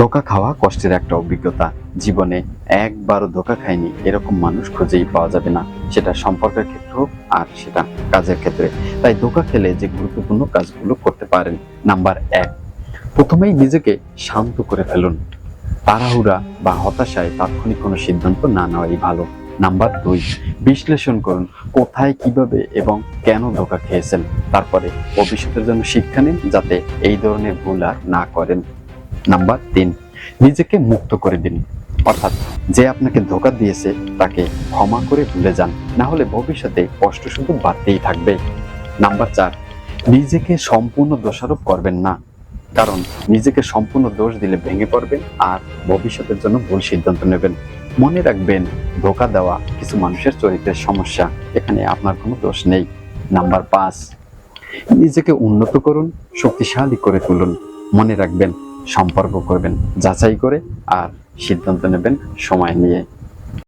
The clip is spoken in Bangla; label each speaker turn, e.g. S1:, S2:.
S1: ধোকা খাওয়া কষ্টের একটা অভিজ্ঞতা। জীবনে একবারও ধোকা খায়নি এরকম মানুষ খুঁজেই পাওয়া যাবে না। সেটা সম্পর্কের ক্ষেত্রে হোক আর সেটা কাজের ক্ষেত্রে। তাই ধোকা খেলে যে গুরুত্বপূর্ণ কাজগুলো করতে পারেন, নাম্বার এক, প্রথমেই নিজেকে শান্ত করে ফেলুন। তাড়াহুড়া বা হতাশায় তাৎক্ষণিক কোনো সিদ্ধান্ত না নেওয়াই ভালো। নাম্বার দুই, বিশ্লেষণ করুন, কোথায় কীভাবে এবং কেন ধোকা খেয়েছেন। তারপরে ভবিষ্যতের জন্য শিক্ষা নিন, যাতে এই ধরনের ভুল আর না করেন। নাম্বার তিন, নিজেকে মুক্ত করে দিন। অর্থাৎ যে আপনাকে ধোকা দিয়েছে, তাকে ক্ষমা করে ভুলে যান। না হলে ভবিষ্যতে কষ্ট শুধু বাড়তেই থাকবে। নাম্বার চার, নিজেকে সম্পূর্ণ দোষারোপ করবেন না। কারণ নিজেকে সম্পূর্ণ দোষ দিলে ভেঙে পড়বেন আর ভবিষ্যতের জন্য ভুল সিদ্ধান্ত নেবেন। মনে রাখবেন, ধোকা দেওয়া কিছু মানুষের চরিত্রের সমস্যা। এখানে আপনার কোনো দোষ নেই। নাম্বার পাঁচ, নিজেকে উন্নত করুন, শক্তিশালী করে তুলুন। মনে রাখবেন সম্পর্ক করবেন যাচাই করে আর সিদ্ধান্ত নেবেন সময় নিয়ে